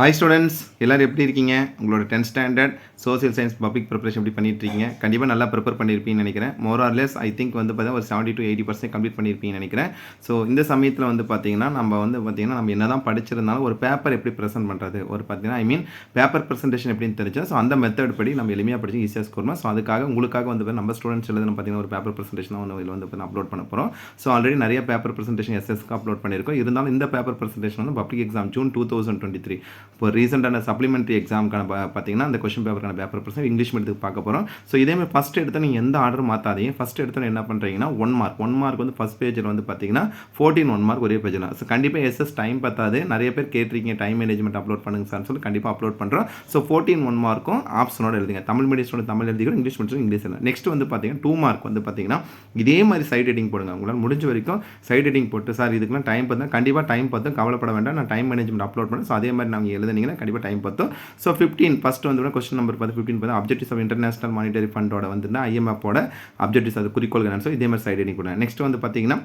Hi students எல்லோரும் எப்படி இருக்கீங்க? உங்களோட tenth standard social science public preparation எப்படி பண்ணிட்டுருக்கீங்க? கண்டிப்பாக நல்லா ப்ரிப்பேர் பண்ணியிருப்பீங்கன்னு நினைக்கிறேன். மோர் ஆர்லெஸ் ஐ திங்க் வந்து பார்த்தீங்கன்னா ஒரு seventy to eighty percent complete பண்ணியிருப்பீங்கன்னு நினைக்கிறேன். ஸோ இந்த சமயத்தில் வந்து பார்த்தீங்கன்னா நம்ம வந்து பார்த்தீங்கன்னா நம்ம என்ன தான் படிச்சிருந்தாலும் ஒரு பேப்பர் எப்படி ப்ரெசென்ட் பண்ணுறது ஒரு பார்த்தீங்கன்னா ஐ மீன் பேப்பர் ப்ரெசன்டேஷன் எப்படின்னு தெரிஞ்சா ஸோ அந்த மெத்தட் படி நம்ம எளிமையாக படிச்சு ஈஸியாக ஸ்கோர்மா ஸோ அதுக்காக உங்களுக்காக வந்து நம்ம ஸ்டூடெண்ட்ஸ் எழுதுன பார்த்தீங்கன்னா ஒரு பேப்பர் ப்ரெசன்டேஷன் வந்து இதில் வந்து அப்லோட் பண்ண போகிறோம் ஸோ ஆல்ரெடி நிறைய பேப்பர் ப்ரெசன்டேஷன் எஸ்எஸ்க்கு அப்லோட் பண்ணியிருக்கோம். இருந்தாலும் இந்த பேப்பர் ப்ரெசன்டேஷன் வந்து public exam June two thousand twenty three இப்போ ரீசெண்டான சப்ளிமெண்ட்ரி எக்ஸாமுக்கான பார்த்தீங்கன்னா அந்த கொஷின் அதுக்கான பேப்பர் பிரச்சனை இங்கிலீஷ் மீடியத்துக்கு பார்க்க போகிறோம் ஸோ இதேமாதிரி ஃபஸ்ட் எடுத்து நீங்கள் எந்த ஆர்டர் மாற்றாதீங்க ஃபஸ்ட் எடுத்து என்ன பண்ணுறீங்கன்னா ஒன் மார்க் ஒன் மார்க் வந்து ஃபஸ்ட் பேஜில் வந்து பார்த்தீங்கன்னா ஃபோர்டீன் ஒன் மார்க் ஒரே பேஜில் ஸோ கண்டிப்பாக எஸ்எஸ் டைம் பத்தாது. நிறைய பேர் கேட்டிருக்கீங்க டைம் மேனேஜ்மெண்ட் அப்லோட் பண்ணுங்க சார்னு சொல்லி கண்டிப்பாக அப்லோட் பண்ணுறோம் ஸோ ஃபோர்டீன் ஒன் மார்க்கும் ஆப்ஷனோட எழுதுங்க. தமிழ் மீடியம் ஸ்டூடெண்ட் தமிழ் எழுதிக்கிறோம் இங்கிலீஷ் மீடியம் இங்கிலீஷ் எழுதுங்க. நெக்ஸ்ட் வந்து பார்த்தீங்கன்னா டூ மார்க் வந்து பார்த்தீங்கன்னா இதே மாதிரி சைட் எடிங் போடுங்க. உங்களால் முடிஞ்ச வரைக்கும் சைட் எடிங் போட்டு சார் இதுக்கெல்லாம் டைம் பார்த்தா கண்டிப்பாக டைம் பார்த்தும் கவலைப்பட வேண்டாம். நான் டைம் மேனேஜ்மெண்ட் அப்லோட் பண்ணேன் ஸோ அதே மாதிரி நாங்கள் எழுதுனீங்கன்னா கண்டிப்பாக டைம் பார்த்தோம் ஸோ ஃபிஃப்டீன் ஃபஸ்ட் வந்து கொஸ்டின் நம்பர் பார்த்து ஃபிஃப்டின் பார்த்து அப்ஜெக்டிவ்ஸ் ஆஃப் இன்டர்நேஷனல் மானிட்டரி ஃபண்டோட வந்து ஐஎம்எஃபோட அப்ஜெக்டிவ்ஸ் அது குறிக்கோள்கள் இதே மாதிரி சைடு கூட நெக்ஸ்ட் வந்து பார்த்தீங்கன்னா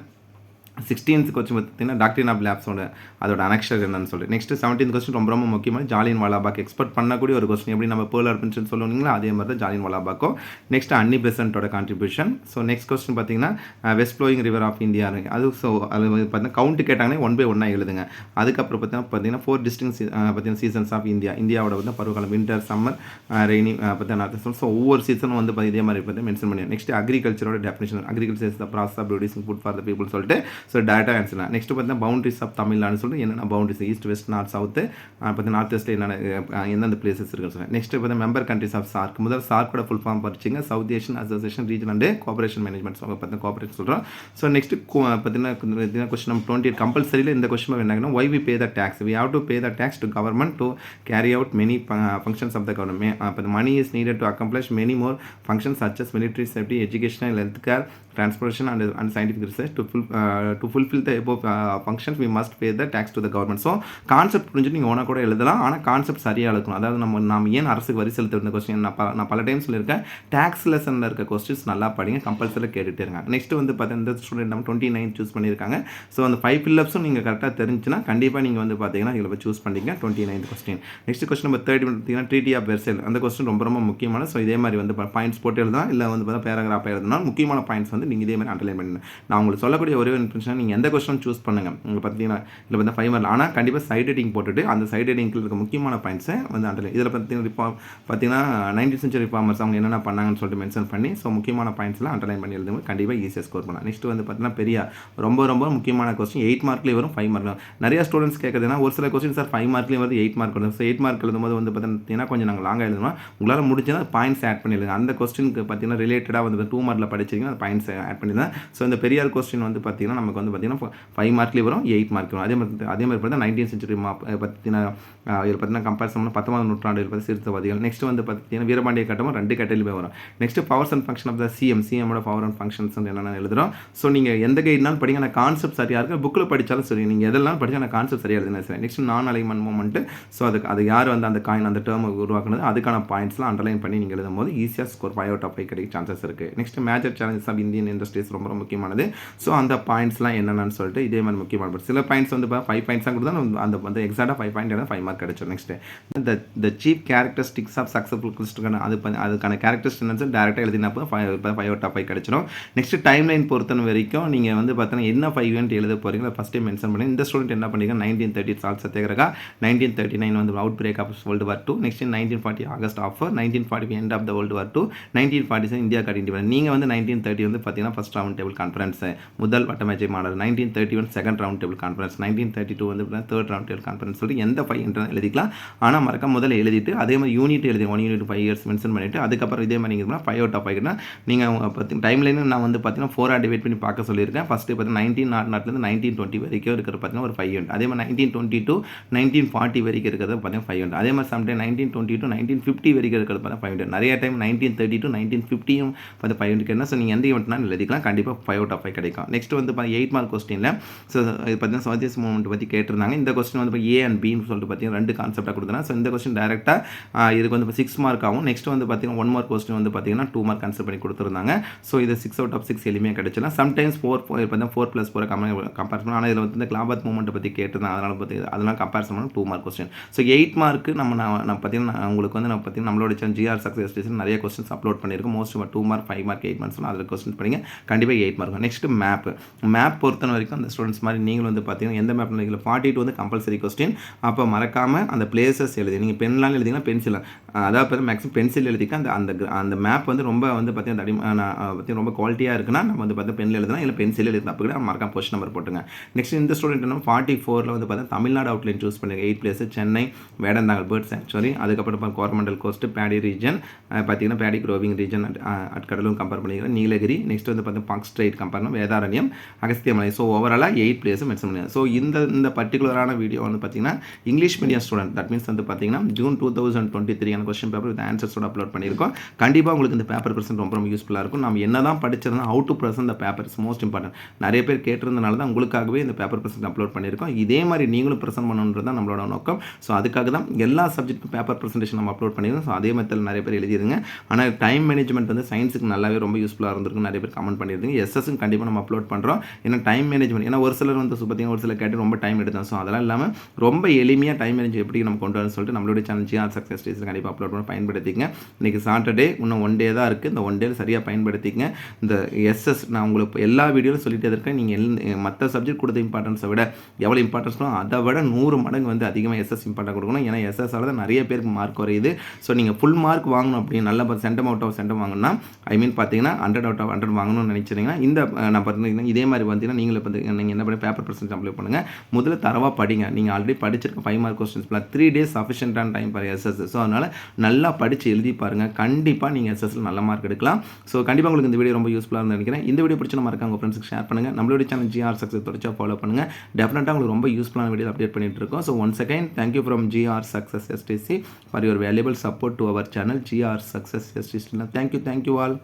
சிக்ஸ்டீன்த் கொஸ்டின் பார்த்தீங்கன்னா டாக்டரின் ஆஃப் லேப்ஸோட அதோட அனக்ஷர் என்னன்னு சொல்லி. நெக்ஸ்ட் செவன்டீன் கொஸ்டின் ரொம்ப ரொம்ப முக்கியமான ஜாலியன் வாலாபாக் எக்ஸ்பெக்ட் பண்ணக்கூடிய ஒரு கொஸ்டின் எப்படி நம்ம பேர்ல் அர்பன்ஸ் சொல்லுவீங்களா அதே மாதிரி தான் ஜாலியன் வாலாபாக்கும். நெக்ஸ்ட் அன்னி பெசன்ட்டோட கான்ட்ரிபியூஷன் ஸோ நெக்ஸ்ட் கொஸ்டின் பார்த்தீங்கன்னா west flowing river of India அது ஸோ அது பார்த்தீங்கன்னா கவுண்ட் கேட்டாங்கன்னா ஒன் பை ஒன்னாக எழுதுங்க. அதுக்கப்புறம் பார்த்தீங்கன்னா பார்த்தீங்கன்னா ஃபோர் டிஸ்டிங் பார்த்தீங்கன்னா சீசன்ஸ் ஆஃப் இந்தியா இந்தியாவோட வந்து பருவகாலம் வின்டர் சம்மர் ரெய்னி பார்த்தீங்கன்னா ஸோ ஒவ்வொரு சீசனும் வந்து இதே மாதிரி பார்த்தீங்கன்னா மென்ஷன் பண்ணி next அக்ரிகல்ச்சரோட definition agriculture is the process of producing food for the people சொல்லிட்டு ஸோ டேரெக்டாக ஆன்சர்லாம் நெக்ஸ்ட் பார்த்தீங்கன்னா பவுண்டரிஸ் ஆஃப் தமிழ்நாடுன்னு சொல்லிட்டு என்னென்ன boundaries east west north south பார்த்தீங்கன்னா நார்த் வெஸ்ட்டில் என்னென்ன எந்தெந்த பிளேசஸ் இருக்குன்னு சொல்லுங்கள் நெக்ஸ்ட் பார்த்தீங்கன்னா மெம்பர் கண்ட்ரிஸ் ஆஃப் சார்க் முதல் சார்க்கோட full form படிச்சிங்க. South Asian association region and cooperation management அவங்க பார்த்தீங்கன்னா கோஆபரேஷன் சொல்கிறோம் ஸோ நெக்ஸ்ட் பார்த்தீங்கன்னா கொஸ்டின் நம்பர் டுவெண்ட்டி கம்பல்சரியில் இந்த கொஸ்டின் என்ன why we pay the tax we have to pay the tax to government to carry out many functions of the government அப்போ money is needed to accomplish many more functions such as military safety health care transportation and, and scientific research to, full, uh, to fulfill the above uh, functions we must pay the tax to the government. So concept புரிஞ்சு நீங்கள் ஓனா கூட எழுதலாம் ஆனால் concept சரியாக இருக்கணும். அதாவது நம்ம நாம் ஏன் அரசுக்கு வரி செலுத்த இருந்த கொஸ்டின் நான் ப- நான் பல டைம் சொல்லியிருக்கேன். டேக்ஸ் லெசனில் இருக்க கொஸ்டின்ஸ் நல்லா படிங்க கம்பல்சரி கேட்டுகிட்டே இருக்காங்க நெக்ஸ்ட் வந்து பார்த்தீங்கன்னா இந்த ஸ்டூடெண்ட் நம்ம டுவெண்ட்டி நைன் சூஸ் பண்ணியிருக்காங்க. ஸோ அந்த ஃபைவ் ஃபில்லப்ஸும் நீங்கள் கரெக்டாக தெரிஞ்சுன்னா கண்டிப்பாக நீங்கள் வந்து பார்த்தீங்கன்னா இதில் சூஸ் பண்ணிங்க twenty nine question next question number thirty பார்த்தீங்கன்னா ட்ரீட்டி ஆஃப் வெர்சல் அந்த கொஸ்டின் ரொம்ப ரொம்ப முக்கியமான. ஸோ இதே மாதிரி வந்து பாயிண்ட்ஸ் போட்டு எழுதலாம். இல்லை வந்து பார்த்தா பேராகிராஃபாக எழுதணும் முக்கியமான பாயிண்ட்ஸ் வந்து நீங்கள் இதே மாதிரி அண்டர்லைன் பண்ணணும் நான் உங்களுக்கு சொல்லக்கூடிய ஒரே ஒரு இன்ஃபர்மேஷன் நீங்கள் எந்த கொஸ்டின் சூஸ் பண்ணுங்கள் உங்களுக்கு பார்த்தீங்கன்னா இதில் வந்து ஃபைவ் மார்க் ஆனால் கண்டிப்பாக சைட் எடிங் போட்டுட்டு அந்த சைட் எடிங்கில் இருக்க முக்கியமான பாயிண்ட்ஸை வந்து அண்டர்லைன் இதில் பார்த்தீங்கன்னா பார்த்தீங்கன்னா நைன்டீன் சென்ச்சுரி ஃபார்மர்ஸ் அவங்க என்னென்ன பண்ணாங்கன்னு சொல்லிட்டு மென்ஷன் பண்ணி ஸோ முக்கியமான பாயிண்ட்ஸ்லாம் அண்டர்லைன் பண்ணி எழுதும்போது கண்டிப்பாக ஈஸியாக ஸ்கோர் பண்ணலாம். நெக்ஸ்ட் வந்து பார்த்தீங்கன்னா பெரிய ரொம்ப ரொம்ப முக்கியமான கொஸ்டின் எயிட் மார்க்லேயே வரும் ஃபைவ் மார்க் நிறைய ஸ்டூடெண்ட்ஸ் கேட்குறதுனா ஒரு சில கொஸ்டின் சார் ஃபைவ் மார்க்லேயும் வருது எயிட் மார்க் வரும் ஸோ எயிட் மார்க் எழுதும்போது வந்து பார்த்தீங்கன்னா கொஞ்சம் நாங்கள் லாங்காக எழுதணும் உங்களால் முடிஞ்சால் பாயிண்ட்ஸ் ஆட் பண்ணிடுங்க. அந்த கொஸ்டினுக்கு பார்த்தீங்கன்னா ரிலேட்டடாக வந்து டூ மார்க்கில் படிச்சிங்கன்னா அந்த பாயிண்ட்ஸ் ஆட் பண்ணிடுங்க ஸோ இந்த பெரியார் கொஸ்டின் வந்து பார்த்தீங்கன்னா நமக்கு வந்து பார்த்தீங்கன்னா ஃபைவ் மார்க்லேயே வரும் எயிட் மார்க் வரும். அதே மாதிரி அதே மாதிரி பார்த்தீங்கன்னா நைன்டீன் சென்ச்சுரி மா பார்த்தீங்கன்னா இதில் பார்த்தீங்கன்னா கம்பேரிசன் பத்தொம்பது நூற்றாண்டு பார்த்து சிறுத்தவாதிகள். நெக்ஸ்ட் வந்து பார்த்தீங்கன்னா வீரபாண்டிய கட்டமும் ரெண்டு கேட்டலியுமே வரும். Next powers and function of the CM சிஎமோட power and functions என்னென்ன எழுதுறோம். ஸோ நீங்கள் எந்த கைட்னாலும் படிங்க. நான் கான்செப்ட் சரியாக இருக்குது புக்கில் படித்தாலும் சரி. நீங்கள் எதெல்லாம் படித்தா நான் கான்செப்ட் சரியாக எழுதுனேன் சரி நெக்ஸ்ட் நான் அலைமன் மூமெண்ட்டு ஸோ அதுக்கு அது யார் வந்து அந்த காயின் அந்த டேர்ம் உருவாக்குனது அதுக்கான பாயிண்ட்ஸ்லாம் அண்டர்லைன் பண்ணி நீங்கள் எழுதும் போது ஈஸியாக score five out of five கிடைக்க சான்சஸ் இருக்குது next major challenges of Indian industries ரொம்ப ரொம்ப முக்கியமானது. ஸோ அந்த பாயிண்ட்ஸ்லாம் என்னென்னு சொல்லிட்டு இதே மாதிரி முக்கியமான சில பாயிண்ட்ஸ் வந்து ஃபைவ் பாயிண்ட்ஸ் தான் கொடுத்தா நம்ம அந்த வந்து எக்ஸாக்டாக ஃபைவ் பாயிண்ட் ஃபைவ் மார்க் கிடைச்சிடும் next the the chief characteristics of successful கிறிஸ்டுக்கான அது பண்ணி- அதுக்கான கேரக்டரிஸ்டிக் என்ன டேரெக்டாக எழுதினா five five out of five கிடைச்சிடும் நெக்ஸ்ட் டைம் லைன் பொறுத்தன வரைக்கும் நீங்கள் வந்து பார்த்தீங்கன்னா என்ன ஃபைவ் ஈவெண்ட் எழுத போகிறீங்களோ ஃபஸ்ட்டே மென்ஷன் பண்ணி இந்த ஸ்டூடெண்ட் என்ன பண்ணிருக்காங்க? Nineteen thirty salt Satyagraha nineteen thirty nine வந்து outbreak of world war two next nineteen forty August offer nineteen forty end of the world war two nineteen forty seven India card நீங்கள் வந்து nineteen thirty வந்து பார்த்தீங்கன்னா first round table conference முதல் வட்டமேஜை model nineteen thirty one second round table conference nineteen thirty two வந்து third round table conference சொல்லிட்டு எந்த five internal எழுதிக்கலாம். ஆனால் மறக்க முதல்ல எழுதிட்டு அதே மாதிரி யூனிட் எழுதி one unit five years mention பண்ணிட்டு அதுக்கப்புறம் இதே மாதிரி நீங்கள் ஃபைவ் அவுட் ஆஃப் ஆகிட்டுனா நீங்கள் பற்றி டைம் லைனு நான் வந்து பார்த்தீங்கன்னா ஃபோராக டிவைட் பண்ணி பார்க்க சொல்லியிருக்கேன். ஃபஸ்ட்டு பார்த்தீங்கன்னா நைன்டீன் நாட் நாட்லேருந்து நைன்டீன் டுவெண்ட்டி வரைக்கும் இருக்கிற பார்த்தீங்கன்னா ஒரு ஃபைவ் யூனிட் அதே மாதிரி nineteen twenty two nineteen forty வரைக்கும் இருக்கிறது பார்த்தீங்கன்னா ஃபைவ் யூனிட் அதே மாதிரி sometime nineteen twenty two nineteen fifty வரைக்கும் இருக்கிறது பார்த்தீங்கன்னா ஃபைவ் ஹண்ட்ரட் நிறைய time nineteen thirty two nineteen ஃபிஃப்டியும் பார்த்து ஃபைவ் யூனிட் என்ன ஸோ நீங்கள் எந்த வேணாலும் எழுதிக்கலாம் கண்டிப்பாக ஃபைவ் அவுட் ஆஃப் ஃபைவ் கிடைக்கும். நெக்ஸ்ட் வந்து எயிட் மார்க் கொஸ்டினில் ஸோ இது பார்த்தீங்கன்னா சுவாதிஸ் மூமெண்ட் பற்றி கேட்டிருந்தாங்க. இந்த கொஸ்டின் வந்து ஏ அண்ட் பின்னு சொல்லிட்டு பார்த்தீங்கன்னா ரெண்டு கான்செப்டாக கொடுத்துருந்தாங்க ஸோ இந்த கொஸ்டின் டேரெக்டாக இதுக்கு வந்து சிக்ஸ் மார்க் ஆகும். நெக்ஸ்ட் வந்து பார்த்தீங்கன்னா ஒன் மார்க் கொஸ்டின் வந்து பார்த்தீங்கன்னா டூ மார்க் கன்சிடர் பண்ணி கொடுத்துருந்தாங்க. ஸோ இது சிக்ஸ் அவுட் ஆஃப் சிக்ஸ் எளிமையாக கிடைச்சலாம் சம்டைம்ஸ் ஃபோர் பார்த்தீங்கன்னா ஃபோர் ப்ளஸ் ஃபோர் கம்பேர் பண்ணலாம். ஆனால் இதில் வந்து இந்த கிளாபாத் மூமெண்ட்டை பற்றி கேட்டிருந்தாங்க. அதனால் பற்றி அதெல்லாம் கம்பேரிசன் பண்ணணும் two mark question so eight mark நம்ம நான் பார்த்தீங்கன்னா உங்களுக்கு வந்து நான் பார்த்தீங்கன்னா நம்மளோட ஜிஆர் சக்ஸஸ் நிறைய கொஸ்டின்ஸ் அப்லோட் பண்ணியிருக்கோம். Most two mark five mark eight marks அதில் கொஸ்டின் பண்ணிங்க கண்டிப்பாக eight mark next map map பொறுத்த வரைக்கும் அந்த ஸ்டூடெண்ட்ஸ் மாதிரி நீங்களும் வந்து பார்த்தீங்கன்னா எந்த மேப் நீங்கள் ஃபார்ட்டி டூ வந்து கம்பல்சரி கொஸ்டின் அப்போ மறக்காமல் அந்த பிளேசஸ் எழுதி நீங்கள் பென்லாம் எழுதிங்கன்னா பென்சில் அதாவது மேக்ஸிமம் பென்சில் எழுதிக்க அந்த அந்த அந்த மேப் வந்து ரொம்ப வந்து பார்த்தீங்கன்னா தடி பார்த்தீங்கன்னா ரொம்ப குவாலிட்டியாக இருக்குன்னா நம்ம வந்து பார்த்தீங்கன்னா பென்னில் எழுதலாம் இல்லை பென்சில் எழுதி அப்போ கூட மறக்காம கொஸ்டின் நம்பர் போட்டுங்க. நெக்ஸ்ட் இந்த ஸ்டூடெண்ட் என்ன ஃபார்ட்டி ஃபோரில் வந்து பார்த்தா தமிழ்நாடு அவுட்லைன் சூஸ் பண்ணிருக்க eight place Chennai Vedanthangal bird sanctuary அதுக்கப்புறம் கோரமண்டல் கோஸ்ட் பேடி ரீஜன் பார்த்தீங்கன்னா பேடி க்ரோவிங் ரீஜன் அட் கடலும் கம்பேர் பண்ணிக்கிறேன் நீலகிரி நெக்ஸ்ட் வந்து பார்த்தீங்கன்னா Palk strait compare Vedaranyam Agasthiyamalai. So ஓவராலாக எயிட் பிளேஸும் மென்ஷன் பண்ணியிருக்கேன் ஸோ இந்த இந்த பர்டிகுலரான வீடியோ வந்து பார்த்தீங்கன்னா English medium student that means வந்து பார்த்தீங்கன்னா June two thousand twenty three question paper with ஆன்சர்ஸோட upload பண்ணியிருக்கோம். கண்டிப்பாக உங்களுக்கு இந்த பேப்பர் பிரசன்ட் ரொம்ப ரொம்ப யூஸ்ஃபுல்லாக இருக்கும். நம்ம என்ன தான் படிச்சிருந்தோம் how to present the paper is most important நிறைய பேர் கேட்டிருந்தனால தான் உங்களுக்காகவே இந்த பேப்பர் பிரசன்ட் அப்லோட் பண்ணியிருக்கோம். இதே மாதிரி நீங்களும் பிரசன் பண்ணணுன்றது தான் நம்மளோட நோக்கம். ஸோ அதுக்காக தான் எல்லா சப்ஜெக்ட்டுக்கும் பேப்பர் ப்ரெசன்டேஷன் நம்ம அப்லோட் பண்ணியிருக்கோம். ஸோ அதே மாதிரி நிறைய பேர் எழுதிருங்க. ஆனால் டைம் மேனேஜ்மெண்ட் வந்து சயின்ஸுக்கு நல்லாவே ரொம்ப யூஸ்ஃபுல்லாக இருந்திருக்கும். நிறைய பேர் கமெண்ட் பண்ணியிருந்தீங்க எஸ்எஸும் கண்டிப்பாக நம்ம அப்லோட் பண்ணுறோம் ஏன்னா டைம் மேனேஜ்மெண்ட் ஏன்னா ஒரு சிலர் வந்து பார்த்தீங்கன்னா ஒரு சில கேட்டு ரொம்ப டைம் எடுத்தோம் ஸோ அதெல்லாம் இல்லாமல் ரொம்ப எளிமையாக டைம் மேனேஜ் எப்படி நம்ம கொண்டு வரணும்னு சொல்லிட்டு நம்மளுடைய சேனல் ஜிஆர் சக்ஸஸ் டேஸில் கண்டிப்பாக அப்லோட் பண்ணி பயன்படுத்திங்க இன்றைக்கி சாட்டர்டே இன்னும் ஒன் டே தான் இருக்குது இந்த ஒன் டே சரியாக பயன்படுத்திங்க இந்த எஸ்எஸ் நான் உங்களுக்கு எல்லா வீடியோவிலும் சொல்லிட்டே இருக்கேன். நீங்கள் மற்ற சப்ஜெக்ட் கொடுத்த இம்பார்ட்டன்ஸை விட எவ்வளோ இம்பார்ட்டன்ஸ்னோ அதை விட நூறு மடங்கு வந்து அதிகமாக எஸ்எஸ் இம்பார்ட்டன் கொடுக்கணும். ஏன்னா எஸ்எஸ்ஸால் தான் நிறைய பேருக்கு மார்க் குறையுது. ஸோ நீங்கள் ஃபுல் மார்க் வாங்கணும் அப்படின்னு நல்ல சென்டம் அவுட் ஆஃப் சென்டம் வாங்கினா ஐ மீன் பார்த்தீங்கன்னா ஹண்ட்ரட் அவுட் ஆஃப் ஹண்ட்ரட் வாங்கணும்னு நினச்சிருங்கன்னா இந்த நான் பார்த்தீங்கன்னா இதே மாதிரி பார்த்தீங்கன்னா நீங்களே பார்த்தீங்கன்னா நீங்கள் என்ன பண்ணி பேப்பர் பர்சன்ட் அப்ளை பண்ணுங்கள் முதல்ல தரவாக படிங்க. நீங்கள் ஆல்ரெடி படிச்சிருக்க five mark questions three days சஃபிஷியன்டான time பாரு எஸ்எஸ் ஸோ அதனால் நல்லா படித்து எழுதி பாருங்கள் கண்டிப்பாக நீங்கள் எஸ்எஸ்எல் நல்ல மார்க் எடுக்கலாம். ஸோ கண்டிப்பாக உங்களுக்கு இந்த வீடியோ ரொம்ப யூஸ்ஃபுல்லாக இருந்து நினைக்கிறேன். இந்த வீடியோ பிடிச்ச மறக்காம உங்கள் ஃப்ரெண்ட்ஸ்க்கு ஷேர் பண்ணுங்கள் நம்மளுடைய சேனல் ஜிஆர் சக்ஸஸ் தொடர்ச்சியாக ஃபாலோ பண்ணுங்கள் டெஃபினட்டாக உங்களுக்கு ரொம்ப யூஸ்ஃபுல்லான வீடியோ அப்டேட் பண்ணிட்டு இருக்கோம். So one second thank you from GR success STC for your valuable support to our channel GR success STC thank you thank you all